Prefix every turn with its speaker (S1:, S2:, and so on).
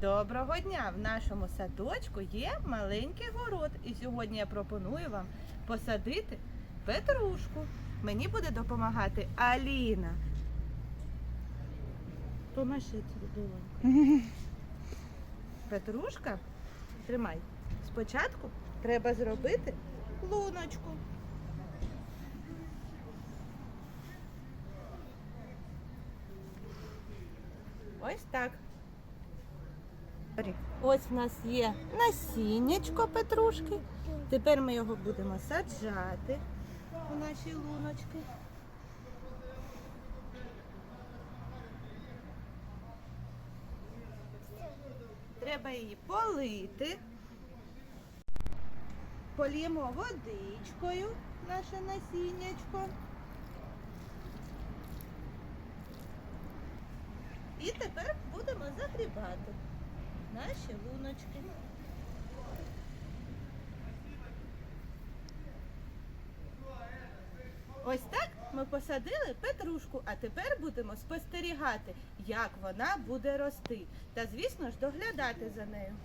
S1: Доброго дня! В нашому садочку є маленький город, і сьогодні я пропоную вам посадити петрушку. Мені буде допомагати Аліна. Помаши долоньку. Петрушка, тримай. Спочатку треба зробити луночку. Ось так. Ось в нас є насіннячко петрушки. Тепер ми його будемо саджати у наші луночки. Треба її полити. Поліємо водичкою наше насіннячко. І тепер будемо загрібати наші луночки. Ось так ми посадили петрушку, а тепер будемо спостерігати, як вона буде рости. Та, звісно ж, доглядати за нею.